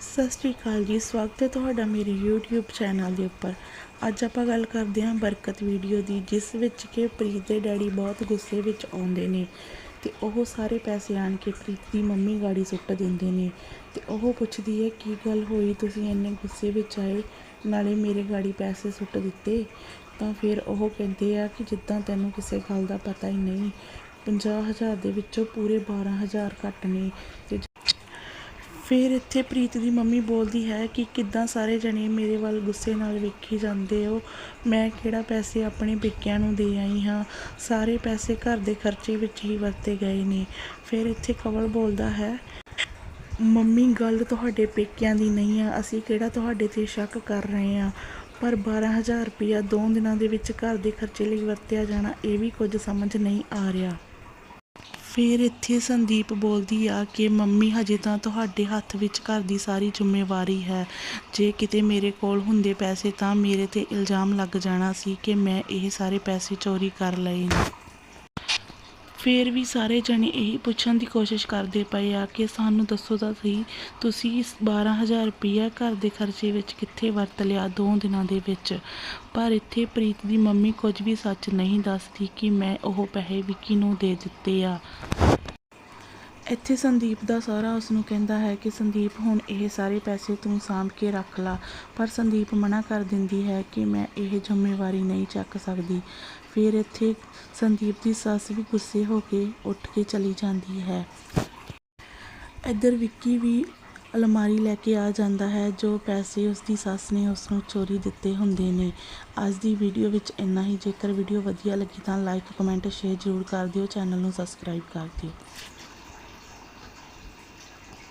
ਸਤਿ ਸ਼੍ਰੀ ਅਕਾਲ ਜੀ, ਸਵਾਗਤ ਹੈ ਤੁਹਾਡਾ ਮੇਰੇ YouTube ਚੈਨਲ ਦੇ ਉੱਪਰ। ਅੱਜ ਆਪਾਂ ਗੱਲ ਕਰਦੇ ਹਾਂ ਬਰਕਤ ਵੀਡੀਓ ਦੀ, ਜਿਸ ਵਿੱਚ ਕਿ ਪ੍ਰੀਤ ਦੇ ਡੈਡੀ ਬਹੁਤ ਗੁੱਸੇ ਵਿੱਚ ਆਉਂਦੇ ਨੇ ਤੇ ਉਹ ਸਾਰੇ ਪੈਸੇ ਆਣ ਕੇ ਪ੍ਰੀਤ ਦੀ ਮੰਮੀ ਗਾੜੀ ਸੁੱਟ ਦਿੰਦੇ ਨੇ ਤੇ ਉਹ ਪੁੱਛਦੀ ਹੈ, ਕੀ ਗੱਲ ਹੋਈ? ਤੁਸੀਂ ਇੰਨੇ ਗੁੱਸੇ ਵਿੱਚ ਆਏ, ਨਾਲੇ ਮੇਰੇ ਗਾੜੀ ਪੈਸੇ ਸੁੱਟ ਦਿੱਤੇ? ਤਾਂ ਫਿਰ ਉਹ ਕਹਿੰਦੇ ਆ ਕਿ ਜਿੱਦਾਂ ਤੈਨੂੰ ਕਿਸੇ ਗੱਲ ਦਾ ਪਤਾ ਹੀ ਨਹੀਂ 50000 ਦੇ ਵਿੱਚੋਂ ਪੂਰੇ 12000 ਘੱਟ ਨੇ ਤੇ ਫਿਰ ਇੱਥੇ ਪ੍ਰੀਤ ਦੀ ਮੰਮੀ ਬੋਲਦੀ ਹੈ ਕਿ ਕਿੱਦਾਂ ਸਾਰੇ ਜਣੇ ਮੇਰੇ ਵੱਲ ਗੁੱਸੇ ਨਾਲ ਵੇਖੀ ਜਾਂਦੇ ਹੋ। ਮੈਂ ਕਿਹੜਾ ਪੈਸੇ ਆਪਣੇ ਪੇਕਿਆਂ ਨੂੰ ਦੇ ਆਈ ਹਾਂ। ਸਾਰੇ ਪੈਸੇ ਘਰ ਦੇ ਖਰਚੇ ਵਿੱਚ ਹੀ ਵਰਤੇ ਗਏ ਨੇ। ਫਿਰ ਇੱਥੇ ਕਵਲ ਬੋਲਦਾ ਹੈ, ਮੰਮੀ, ਗੱਲ ਤੁਹਾਡੇ ਪੇਕਿਆਂ ਦੀ ਨਹੀਂ ਆ। ਅਸੀਂ ਕਿਹੜਾ ਤੁਹਾਡੇ ਤੇ ਸ਼ੱਕ ਕਰ ਰਹੇ ਆ ਪਰ 12000 ਰੁਪਇਆ ਦੋ ਦਿਨਾਂ ਦੇ ਵਿੱਚ ਘਰ ਦੇ ਖਰਚੇ ਲਈ ਵਰਤਿਆ ਜਾਣਾ ਇਹ ਵੀ ਕੁਝ ਸਮਝ ਨਹੀਂ ਆ ਰਿਹਾ। ਫਿਰ ਇੱਥੇ ਸੰਦੀਪ ਬੋਲਦੀ ਆ ਕਿ ਮੰਮੀ ਹਜੇ ਤਾਂ ਤੁਹਾਡੇ ਹੱਥ ਵਿੱਚ ਘਰ ਦੀ ਸਾਰੀ ਜ਼ਿੰਮੇਵਾਰੀ ਹੈ। ਜੇ ਕਿਤੇ ਮੇਰੇ ਕੋਲ ਹੁੰਦੇ ਪੈਸੇ ਤਾਂ ਮੇਰੇ ਤੇ ਇਲਜ਼ਾਮ ਲੱਗ ਜਾਣਾ ਸੀ ਕਿ ਮੈਂ ਇਹ ਸਾਰੇ ਪੈਸੇ ਚੋਰੀ ਕਰ ਲਏ ਨੇ। ਫਿਰ ਵੀ ਸਾਰੇ ਜਣੇ ਇਹੀ ਪੁੱਛਣ ਦੀ ਕੋਸ਼ਿਸ਼ ਕਰਦੇ ਪਏ ਆ ਕਿ ਸਾਨੂੰ ਦੱਸੋ ਤਾਂ ਸਹੀ, ਤੁਸੀਂ ਇਸ 12000 ਰੁਪਇਆ ਘਰ ਦੇ ਖਰਚੇ ਵਿੱਚ ਕਿੱਥੇ ਵਰਤ ਲਿਆ ਦੋ ਦਿਨਾਂ ਦੇ ਵਿੱਚ? ਪਰ ਇੱਥੇ ਪ੍ਰੀਤ ਦੀ ਮੰਮੀ ਕੁਝ ਵੀ ਸੱਚ ਨਹੀਂ ਦੱਸਦੀ ਕਿ ਮੈਂ ਉਹ ਪੈਸੇ ਵਿੱਕੀ ਨੂੰ ਦੇ ਦਿੱਤੇ ਆ। ਇੱਥੇ ਸੰਦੀਪ ਦਾ ਸਾਰਾ ਉਸ ਨੂੰ ਕਹਿੰਦਾ ਹੈ ਕਿ ਸੰਦੀਪ, ਹੁਣ ਇਹ ਸਾਰੇ ਪੈਸੇ ਤੂੰ ਸਾਂਭ ਕੇ ਰੱਖ ਲਾ। ਪਰ ਸੰਦੀਪ ਮਨਾ ਕਰ ਦਿੰਦੀ ਹੈ ਕਿ ਮੈਂ ਇਹ ਜ਼ਿੰਮੇਵਾਰੀ ਨਹੀਂ ਚੱਕ ਸਕਦੀ। ਫਿਰ ਇੱਥੇ ਸੰਦੀਪ ਦੀ ਸੱਸ ਵੀ ਗੁੱਸੇ ਹੋ ਕੇ ਉੱਠ ਕੇ ਚਲੀ ਜਾਂਦੀ ਹੈ। ਇੱਧਰ ਵਿੱਕੀ ਵੀ ਅਲਮਾਰੀ ਲੈ ਕੇ ਆ ਜਾਂਦਾ ਹੈ, ਜੋ ਪੈਸੇ ਉਸ ਦੀ ਸੱਸ ਨੇ ਉਸ ਨੂੰ ਚੋਰੀ ਦਿੱਤੇ ਹੁੰਦੇ ਨੇ। ਅੱਜ ਦੀ ਵੀਡੀਓ ਵਿੱਚ ਇੰਨਾ ਹੀ। ਜੇਕਰ ਵੀਡੀਓ ਵਧੀਆ ਲੱਗੀ ਤਾਂ ਲਾਈਕ ਕਮੈਂਟ ਸ਼ੇਅਰ ਜ਼ਰੂਰ ਕਰ ਦਿਓ। ਚੈਨਲ ਨੂੰ ਸਬਸਕ੍ਰਾਈਬ ਕਰ ਦਿਓ।